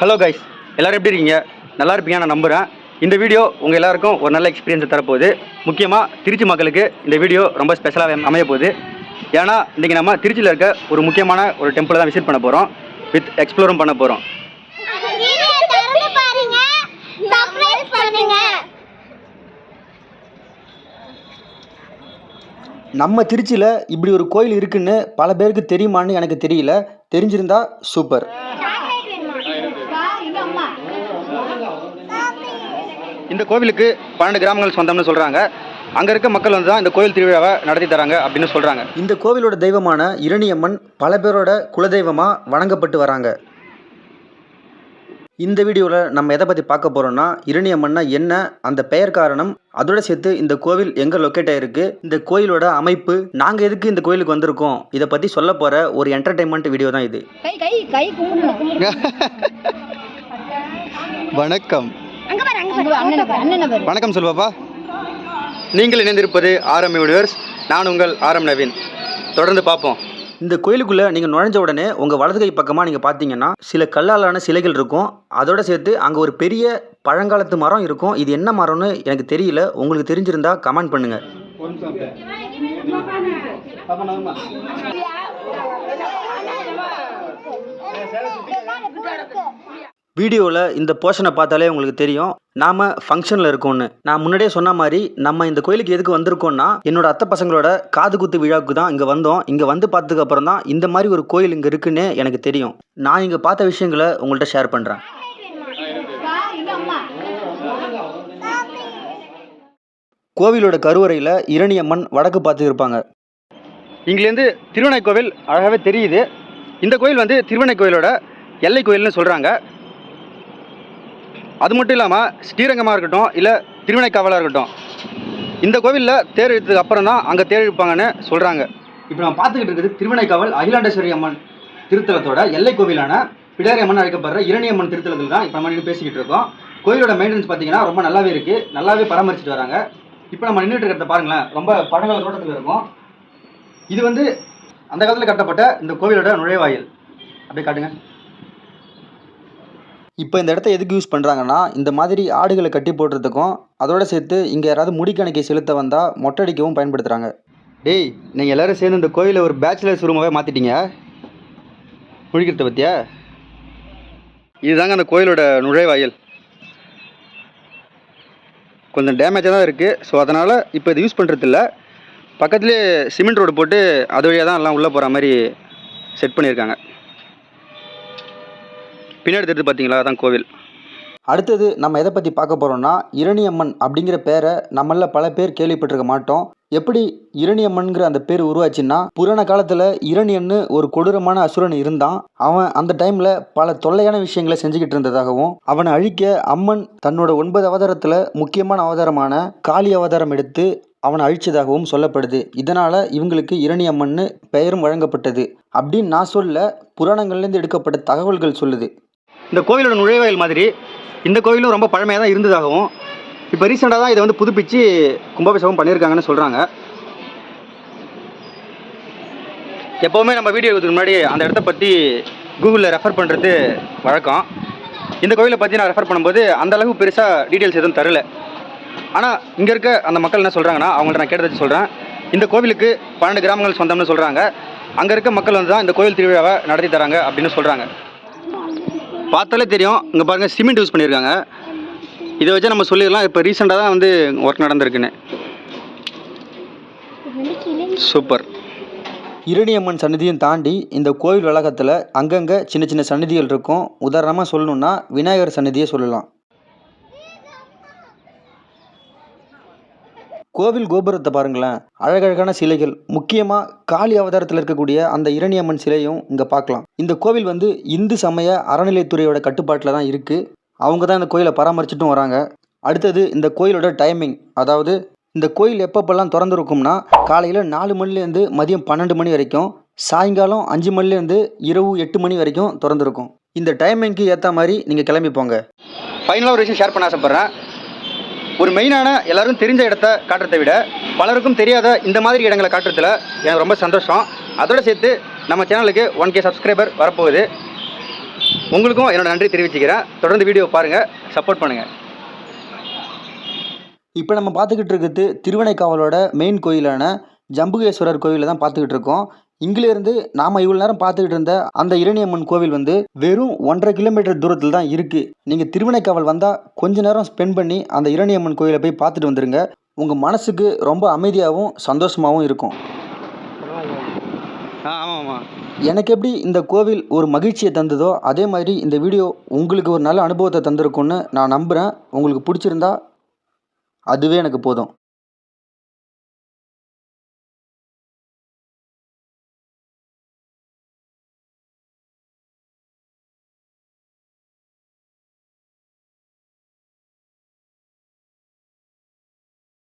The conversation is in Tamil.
ஹலோ கைஸ் எல்லோரும் எப்படி இருக்கீங்க? நல்லா இருப்பீங்க நான் நம்புகிறேன் இந்த வீடியோ உங்கள் எல்லாருக்கும் ஒரு நல்ல எக்ஸ்பீரியன்ஸ் தரப்போகுது. முக்கியமாக திருச்சி மக்களுக்கு இந்த வீடியோ ரொம்ப ஸ்பெஷலாக அமைய போகுது ஏன்னா இன்றைக்கி நம்ம திருச்சியில் இருக்க ஒரு முக்கியமான ஒரு டெம்பிள் தான் விசிட் பண்ண போகிறோம் வித் எக்ஸ்ப்ளோரும் பண்ண போகிறோம் நம்ம திருச்சியில் இப்படி ஒரு கோயில் இருக்குன்னு பல பேருக்கு தெரியுமான்னு எனக்கு தெரியல. தெரிஞ்சிருந்தா சூப்பர் இந்த கோவிலுக்கு பன்னெண்டு கிராமங்கள் சொந்தம்னு சொல்கிறாங்க அங்கே இருக்க மக்கள் வந்து தான் இந்த கோயில் திருவிழாவை நடத்தி தராங்க அப்படின்னு சொல்கிறாங்க இந்த கோவிலோட தெய்வமான இரணியம்மன் பல பேரோட குலதெய்வமாக வணங்கப்பட்டு வராங்க. இந்த வீடியோவில் நம்ம எதை பற்றி பார்க்க போகிறோம்னா இரணியம்மன்னா என்ன அந்த பெயர் காரணம் அதோட சேர்த்து இந்த கோவில் எங்கே லொக்கேட் ஆயிருக்கு இந்த கோயிலோட அமைப்பு நாங்கள் எதுக்கு இந்த கோயிலுக்கு வந்திருக்கோம் இதை பற்றி சொல்ல போகிற ஒரு என்டர்டைன்மெண்ட் வீடியோ தான் இது. கை கை கை கும்பிடணும். வணக்கம். வணக்கம் சொல்வாப்பா. நீங்கள் இணைந்திருப்பது ஆரம் யூனிவர்ஸ். நான் உங்கள் ஆரம் நவீன். தொடர்ந்து பார்ப்போம். இந்த கோயிலுக்குள்ளே நீங்கள் நுழைஞ்ச உடனே உங்கள் வலது கை பக்கமாக நீங்கள் பார்த்தீங்கன்னா சில கல்லாலான சிலைகள் இருக்கும். அதோட சேர்த்து அங்கே ஒரு பெரிய பழங்காலத்து மரம் இருக்கும். இது என்ன மரம்னு எனக்கு தெரியல. உங்களுக்கு தெரிஞ்சிருந்தா கமெண்ட் பண்ணுங்கள் வீடியோவில் இந்த போர்ஷனை பார்த்தாலே உங்களுக்கு தெரியும். நாம் ஃபங்க்ஷனில் இருக்கோம்னு. நான் முன்னாடியே சொன்ன மாதிரி நம்ம இந்த கோயிலுக்கு எதுக்கு வந்திருக்கோம்னா என்னோட அத்தை பசங்களோட காது குத்து விழாவுக்கு தான் இங்கே வந்தோம். இங்கே வந்து பார்த்ததுக்கு அப்புறம் தான் இந்த மாதிரி ஒரு கோயில் இங்கே இருக்குன்னு எனக்கு தெரியும். நான் இங்கே பார்த்த விஷயங்களை உங்கள்கிட்ட ஷேர் பண்ணுறேன் கோவிலோட கருவறையில் இரணியம்மன் வடக்கு பார்த்து இருப்பாங்க. இங்கிலேருந்து திருவண்ணை கோவில் அழகாகவே தெரியுது. இந்த கோயில் வந்து திருவண்ணை கோயிலோட எல்லை கோயில்னு சொல்கிறாங்க அது மட்டும் இல்லாமல் ஸ்ரீரங்கமாக இருக்கட்டும் இல்லை திருவினைக்காவலாக இருக்கட்டும் இந்த கோவிலில் தேர் இழுத்ததுக்கு அப்புறம் தான் அங்கே தேர் இழுப்பாங்கன்னு சொல்கிறாங்க இப்போ நம்ம பார்த்துக்கிட்டு இருக்கிறது திருவினைக்காவல் அகிலாண்டேஸ்வரி அம்மன் திருத்தலத்தோட எல்லை கோவிலான பிடாரி அம்மன் அழைக்கப்படுற இரணியம்மன் திருத்தலத்தில் தான் இப்போ நம்ம நின்று பேசிக்கிட்டு இருக்கோம். கோயிலோட மெயின்டெனன்ஸ் பார்த்தீங்கன்னா ரொம்ப நல்லாவே இருக்குது நல்லாவே பராமரிச்சுட்டு வராங்க. இப்போ நம்ம நின்றுட்டு இருக்கிறத பாருங்களேன். ரொம்ப பழங்கால தோட்டத்தில் இருக்கும். இது வந்து அந்த காலத்தில் கட்டப்பட்ட இந்த கோவிலோட நுழைவாயில். அப்படியே காட்டுங்க. இப்போ இந்த இடத்த எதுக்கு யூஸ் பண்ணுறாங்கன்னா இந்த மாதிரி ஆடுகளை கட்டி போடுறதுக்கும் அதோட சேர்த்து இங்கே யாராவது முடிக்கணக்கை செலுத்த வந்தால் மொட்டடிக்கவும் பயன்படுத்துகிறாங்க டேய் நீங்கள் எல்லோரும் சேர்ந்து இந்த கோயிலை ஒரு பேச்சுலர்ஸ் ரூமாகவே மாற்றிட்டீங்க முழிக்கிறத பற்றியா இதுதாங்க அந்த கோயிலோட நுழைவாயில். கொஞ்சம் டேமேஜாக தான் இருக்குது ஸோ அதனால் இப்போ இது யூஸ் பண்ணுறதில்ல பக்கத்துலேயே சிமெண்ட் ரோடு போட்டு அது வழியாக தான் எல்லாம் உள்ளே போகிற மாதிரி செட் பண்ணியிருக்காங்க. பின்னாடி தெரியுது பார்த்தீங்களா அதான் கோவில். அடுத்தது நம்ம எதை பற்றி பார்க்க போகிறோம்னா இரணியம்மன் அப்படிங்கிற பேரை நம்மள பல பேர் கேள்விப்பட்டிருக்க மாட்டோம். எப்படி இரணியம்மன்கிற அந்த பேர் உருவாச்சுன்னா புராண காலத்தில் இரணியன்னு ஒரு கொடூரமான அசுரன் இருந்தான். அவன் அந்த டைமில் பல தொல்லையான விஷயங்களை செஞ்சுக்கிட்டு இருந்ததாகவும் அவனை அழிக்க அம்மன் தன்னோட ஒன்பது அவதாரத்தில் முக்கியமான அவதாரமான காளி அவதாரம் எடுத்து அவனை அழிச்சதாகவும் சொல்லப்படுது. இதனால் இவங்களுக்கு இரணியம்மன்னு பெயரும் வழங்கப்பட்டது. அப்படின்னு நான் சொல்ல புராணங்கள்லேருந்து எடுக்கப்பட்ட தகவல்கள் சொல்லுது. இந்த கோவிலோட நுழைவாயில் மாதிரி இந்த கோவிலும் ரொம்ப பழமையாக தான் இருந்ததாகவும் இப்போ ரீசெண்டாக தான் இதை வந்து புதுப்பிச்சு கும்பாபிஷேகம் பண்ணியிருக்காங்கன்னு சொல்கிறாங்க எப்போவுமே நம்ம வீடியோ எடுக்கிறதுக்கு முன்னாடி அந்த இடத்த பற்றி கூகுளில் ரெஃபர் பண்ணுறது வழக்கம். இந்த கோவிலை பற்றி நான் ரெஃபர் பண்ணும்போது அந்தளவு பெருசாக டீட்டெயில்ஸ் எதுவும் தரல. ஆனால் இங்கே இருக்க அந்த மக்கள் என்ன சொல்கிறாங்கன்னா அவங்கள்ட்ட நான் கேட்டதை சொல்கிறேன் இந்த கோவிலுக்கு பன்னெண்டு கிராமங்கள் சொந்தம்னு சொல்கிறாங்க அங்கே இருக்க மக்கள் வந்து தான் இந்த கோவில் திருவிழாவை நடத்தி தராங்க அப்படின்னு சொல்கிறாங்க பார்த்தாலே தெரியும். இங்கே பாருங்கள் சிமெண்ட் யூஸ் பண்ணியிருக்காங்க இதை வச்சு நம்ம சொல்லிடலாம். இப்போ ரீசெண்டாக தான் வந்து ஒர்க் நடந்திருக்குன்னு. சூப்பர் இரணியம்மன் சன்னதியும் தாண்டி இந்த கோயில் வளாகத்தில் அங்கங்கே சின்ன சின்ன சன்னதிகள் இருக்கும். உதாரணமாக சொல்லணுன்னா விநாயகர் சன்னதியை சொல்லலாம். கோவில் கோபுரத்தை பாருங்களேன். அழகழகான சிலைகள். முக்கியமாக காளி அவதாரத்தில் இருக்கக்கூடிய அந்த இரணியம்மன் சிலையும் இங்கே பார்க்கலாம். இந்த கோவில் வந்து இந்து சமய அறநிலைத்துறையோட கட்டுப்பாட்டில் தான் இருக்குது அவங்க தான் இந்த கோயிலை பராமரிச்சுட்டும் வராங்க. அடுத்தது இந்த கோயிலோட டைமிங் அதாவது இந்த கோயில் எப்பப்பெல்லாம் திறந்துருக்கும்னா காலையில் நாலு மணிலேருந்து மதியம் பன்னெண்டு மணி வரைக்கும் சாயங்காலம் அஞ்சு மணிலேருந்து இரவு எட்டு மணி வரைக்கும் திறந்துருக்கும். இந்த டைமிங்க்கு ஏற்ற மாதிரி நீங்கள் கிளம்பி போங்க. ஃபைனலாக ஒரு விஷயம் ஷேர் பண்ண ஆசைப்பட்றேன். ஒரு மெயினான எல்லாரும் தெரிஞ்ச இடத்த காட்டுறதை விட பலருக்கும் தெரியாத இந்த மாதிரி இடங்களை காட்டுறதுல எனக்கு ரொம்ப சந்தோஷம். அதோட சேர்த்து நம்ம சேனலுக்கு ஒன் கே சப்ஸ்கிரைபர் வரப்போகுது. உங்களுக்கும் என்னோட நன்றி தெரிவிச்சுக்கிறேன். தொடர்ந்து வீடியோ பாருங்கள் சப்போர்ட் பண்ணுங்கள் இப்போ நம்ம பார்த்துக்கிட்டு இருக்கிறது திருவனைக்காவலோட மெயின் கோயிலான ஜம்புகேஸ்வரர் கோயிலில் தான் பார்த்துக்கிட்டு இருக்கோம். இங்கிலேருந்து நாம் இவ்வளோ நேரம் பார்த்துக்கிட்டு இருந்த அந்த இரணியம்மன் கோவில் வந்து வெறும் ஒன்றரை கிலோமீட்டர் தூரத்தில் தான் இருக்குது நீங்கள் திருவனைக்காவல் வந்தால் கொஞ்ச நேரம் ஸ்பெண்ட் பண்ணி அந்த இரணியம்மன் கோயிலை போய் பார்த்துட்டு வந்துடுங்க உங்கள் மனசுக்கு ரொம்ப அமைதியாகவும் சந்தோஷமாகவும் இருக்கும். எனக்கு எப்படி இந்த கோவில் ஒரு மகிழ்ச்சியை தந்ததோ அதே மாதிரி இந்த வீடியோ உங்களுக்கு ஒரு நல்ல அனுபவத்தை தந்திருக்கும்னு நான் நம்புகிறேன் உங்களுக்கு பிடிச்சிருந்தா அதுவே எனக்கு போதும்.